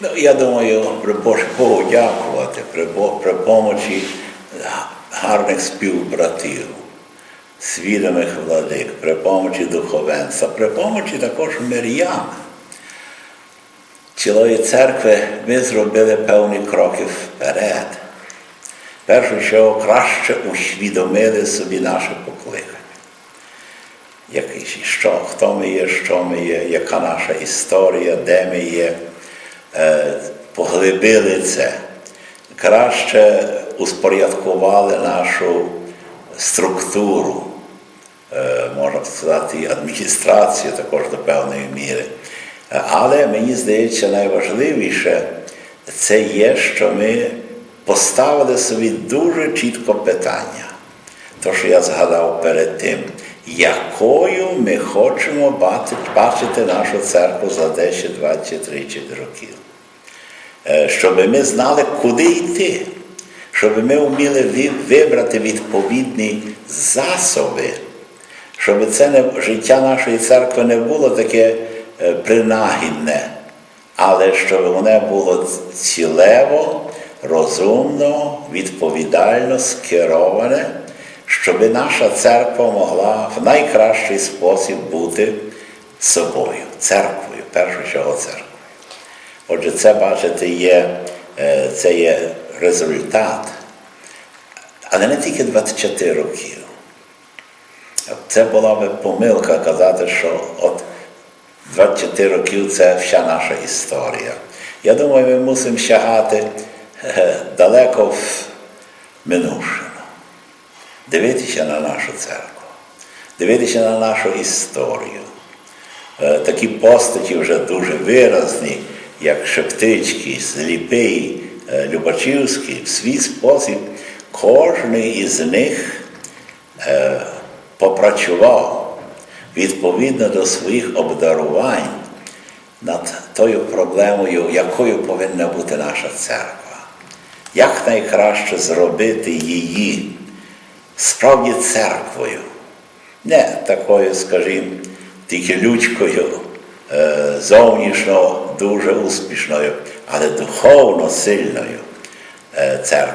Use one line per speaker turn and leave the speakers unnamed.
Ну, я думаю, при Богу дякувати, при, при помочі гарних співбратів, свідомих владик, при помочі духовенства, при помочі також мир'ян. Цілої церкви ми зробили певні кроки вперед. Перше, що краще усвідомили собі наше покликання. Який, що, хто ми є, що ми є, яка наша історія, де ми є, поглибили це, краще успорядкували нашу структуру, е, можна сказати, і адміністрацію також до певної міри. Е, Але мені здається, найважливіше це є, що ми поставили собі дуже чітко питання. То, що я згадав перед тим, якою ми хочемо бачити нашу церкву за 10, 20, 30 років. Е, Щоб ми знали, куди йти, щоб ми вміли вибрати відповідні засоби, щоб це не, життя нашої церкви не було таке е, принагідне, але щоб воно було цілево, розумно, відповідально скероване, щоб наша церква могла в найкращий спосіб бути собою, церквою, першу чого церквою. Отже, це, бачите, є, е, це є результат. Але не тільки 24 років. Це була би помилка казати, що от 24 років це вся наша історія. Я думаю, ми мусимо сягати е, далеко в минувшину, дивитися на нашу церкву, дивитися на нашу історію. Е, Такі постаті вже дуже виразні, як Шептицький, Сліпий, е, Любачівський, в свій спосіб кожний із них е, попрацював відповідно до своїх обдарувань над тою проблемою, якою повинна бути наша церква. Як найкраще зробити її справді церквою, не такою, скажімо, тільки людською, е, зовнішньо дуже успішною, але духовно сильною е, церквою.